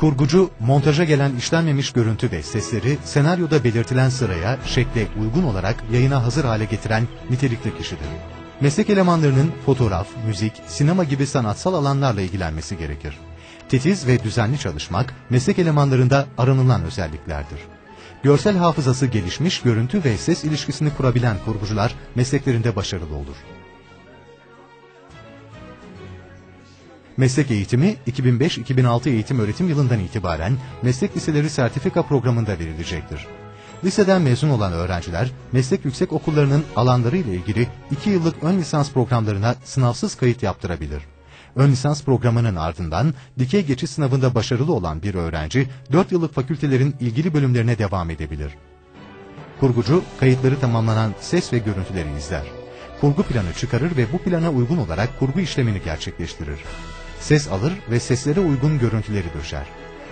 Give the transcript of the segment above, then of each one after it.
Kurgucu, montaja gelen işlenmemiş görüntü ve sesleri senaryoda belirtilen sıraya, şekle uygun olarak yayına hazır hale getiren nitelikli kişidir. Meslek elemanlarının fotoğraf, müzik, sinema gibi sanatsal alanlarla ilgilenmesi gerekir. Titiz ve düzenli çalışmak, meslek elemanlarında aranılan özelliklerdir. Görsel hafızası gelişmiş görüntü ve ses ilişkisini kurabilen kurgucular mesleklerinde başarılı olur. Meslek eğitimi 2005-2006 eğitim öğretim yılından itibaren meslek liseleri sertifika programında verilecektir. Liseden mezun olan öğrenciler meslek yüksek okullarının alanları ile ilgili 2 yıllık ön lisans programlarına sınavsız kayıt yaptırabilir. Ön lisans programının ardından dikey geçiş sınavında başarılı olan bir öğrenci 4 yıllık fakültelerin ilgili bölümlerine devam edebilir. Kurgucu kayıtları tamamlanan ses ve görüntüleri izler. Kurgu planı çıkarır ve bu plana uygun olarak kurgu işlemini gerçekleştirir. Ses alır ve seslere uygun görüntüleri döşer.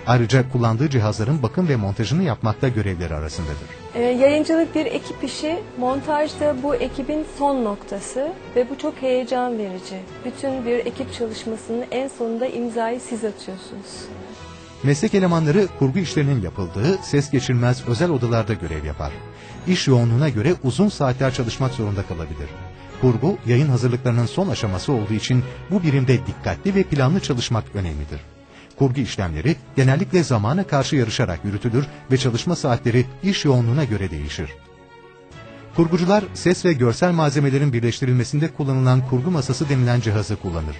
Ayrıca kullandığı cihazların bakım ve montajını yapmakta görevleri arasındadır. Ee, yayıncılık bir ekip işi, montaj da bu ekibin son noktası ve bu çok heyecan verici. Bütün bir ekip çalışmasının en sonunda imzayı siz atıyorsunuz. Meslek elemanları kurgu işlerinin yapıldığı ses geçirmez özel odalarda görev yapar. İş yoğunluğuna göre uzun saatler çalışmak zorunda kalabilir. Kurgu, yayın hazırlıklarının son aşaması olduğu için bu birimde dikkatli ve planlı çalışmak önemlidir. Kurgu işlemleri genellikle zamana karşı yarışarak yürütülür ve çalışma saatleri iş yoğunluğuna göre değişir. Kurgucular ses ve görsel malzemelerin birleştirilmesinde kullanılan kurgu masası denilen cihazı kullanır.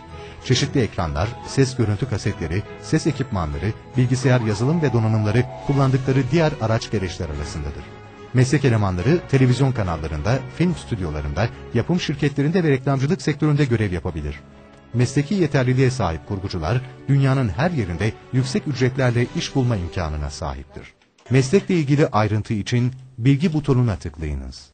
Çeşitli ekranlar, ses görüntü kasetleri, ses ekipmanları, bilgisayar yazılım ve donanımları kullandıkları diğer araç gereçler arasındadır. Meslek elemanları televizyon kanallarında, film stüdyolarında, yapım şirketlerinde ve reklamcılık sektöründe görev yapabilir. Mesleki yeterliliğe sahip kurgucular dünyanın her yerinde yüksek ücretlerle iş bulma imkanına sahiptir. Meslekle ilgili ayrıntı için bilgi butonuna tıklayınız.